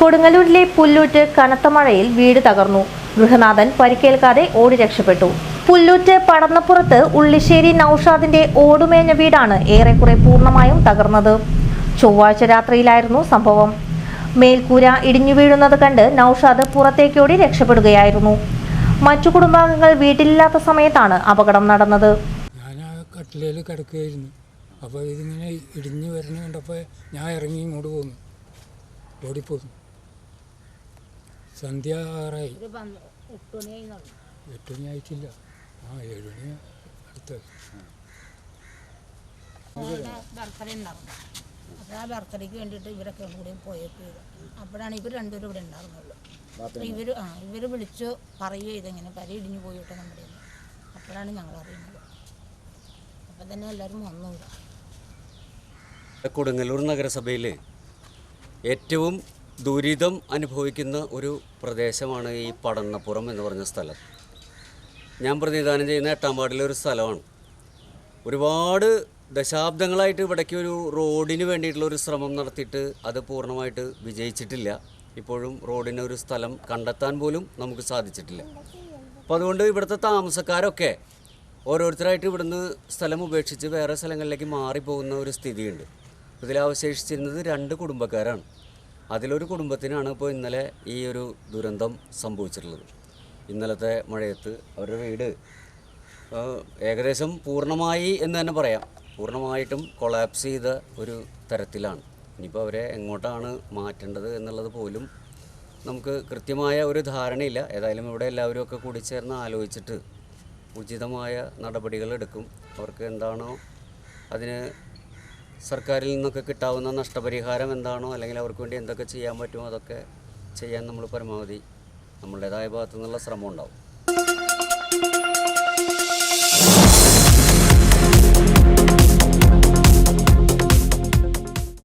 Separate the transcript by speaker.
Speaker 1: കൊടുങ്ങല്ലൂരിലെ പുല്ലൂറ്റ് കനത്ത മഴയിൽ വീട് തകർന്നു. ഗൃഹനാഥൻ പരിക്കേൽക്കാതെ ഓടി രക്ഷപ്പെട്ടു. പുല്ലൂറ്റ് പടന്നപ്പുറത്ത് ഉള്ളിശ്ശേരി നൌഷാദിന്റെ ഓടുമേഞ്ഞ വീടാണ് ഏറെക്കുറെ പൂർണമായും തകർന്നത്. ചൊവ്വാഴ്ച രാത്രിയിലായിരുന്നു സംഭവം. മേൽക്കൂര ഇടിഞ്ഞു വീഴുന്നത് കണ്ട് നൌഷാദ് പുറത്തേക്കോടി രക്ഷപ്പെടുകയായിരുന്നു. മറ്റു കുടുംബാംഗങ്ങൾ വീട്ടിലില്ലാത്ത സമയത്താണ് അപകടം നടന്നത്.
Speaker 2: ഞാൻ കിടക്കുകയായിരുന്നു. അപ്പോൾ ഇതിങ്ങനെ ഇടിഞ്ഞു വരണ കണ്ടപ്പോൾ ഞാൻ ഇറങ്ങി ഇങ്ങോട്ട് പോന്നു. ഓടിപ്പോന്നു. സന്ധ്യ ആറായി. എട്ട് മണി ആയിട്ടില്ല. ആ ഏഴ് മണി അടുത്ത.
Speaker 3: ആ ബർത്ത്ഡേക്ക് വേണ്ടിയിട്ട് ഇവരൊക്കെ കൂടി പോയപ്പോൾ അപ്പോഴാണ് ഇവർ രണ്ടുപേരും ഇവിടെ ഉണ്ടാകുന്നുള്ളൂ അപ്പോൾ ഇവർ ആ ഇവർ വിളിച്ചു പറയുക ഇതെങ്ങനെ പരി ഇടിഞ്ഞു പോയിട്ട് നമ്മുടെ അപ്പോഴാണ് ഞങ്ങൾ അറിയുന്നത്. അപ്പം തന്നെ എല്ലാവരും വന്നു.
Speaker 4: കൊടുങ്ങല്ലൂർ നഗരസഭയിൽ ഏറ്റവും ദുരിതം അനുഭവിക്കുന്ന ഒരു പ്രദേശമാണ് ഈ പടന്നപ്പുറം എന്ന് പറഞ്ഞ സ്ഥലം. ഞാൻ പ്രതിനിധാനം ചെയ്യുന്ന എട്ടാം ഒരു സ്ഥലമാണ്. ഒരുപാട് ദശാബ്ദങ്ങളായിട്ട് ഇവിടേക്ക് ഒരു റോഡിന് വേണ്ടിയിട്ടുള്ള ഒരു ശ്രമം നടത്തിയിട്ട് അത് പൂർണമായിട്ട് വിജയിച്ചിട്ടില്ല. ഇപ്പോഴും റോഡിന് ഒരു സ്ഥലം കണ്ടെത്താൻ പോലും നമുക്ക് സാധിച്ചിട്ടില്ല. അപ്പോൾ അതുകൊണ്ട് ഇവിടുത്തെ താമസക്കാരൊക്കെ ഓരോരുത്തരായിട്ട് ഇവിടുന്ന് സ്ഥലം ഉപേക്ഷിച്ച് വേറെ സ്ഥലങ്ങളിലേക്ക് മാറിപ്പോകുന്ന ഒരു സ്ഥിതിയുണ്ട്. ഇതിൽ അവശേഷിച്ചിരുന്നത് രണ്ട് കുടുംബക്കാരാണ്. അതിലൊരു കുടുംബത്തിനാണ് ഇപ്പോൾ ഇന്നലെ ഈ ഒരു ദുരന്തം സംഭവിച്ചിട്ടുള്ളത്. ഇന്നലത്തെ മഴയത്ത് അവരുടെ വീട് ഏകദേശം പൂർണമായി എന്ന് തന്നെ പറയാം. പൂർണമായിട്ടും കൊളാപ്സ് ചെയ്ത ഒരു തരത്തിലാണ്. ഇനിയിപ്പോൾ അവരെ എങ്ങോട്ടാണ് മാറ്റേണ്ടത് എന്നുള്ളത് പോലും നമുക്ക് കൃത്യമായ ഒരു ധാരണയില്ല. ഏതായാലും ഇവിടെ എല്ലാവരും ഒക്കെ കൂടി ചേർന്ന് ആലോചിച്ചിട്ട് ഉചിതമായ നടപടികൾ എടുക്കും. അവർക്ക് എന്താണോ അതിന് സർക്കാരിൽ നിന്നൊക്കെ കിട്ടാവുന്ന നഷ്ടപരിഹാരം എന്താണോ അല്ലെങ്കിൽ അവർക്ക് വേണ്ടി എന്തൊക്കെ ചെയ്യാൻ പറ്റുമോ അതൊക്കെ ചെയ്യാൻ നമ്മൾ പരമാവധി നമ്മളുടേതായ ഭാഗത്തു നിന്നുള്ള ശ്രമം ഉണ്ടാവും.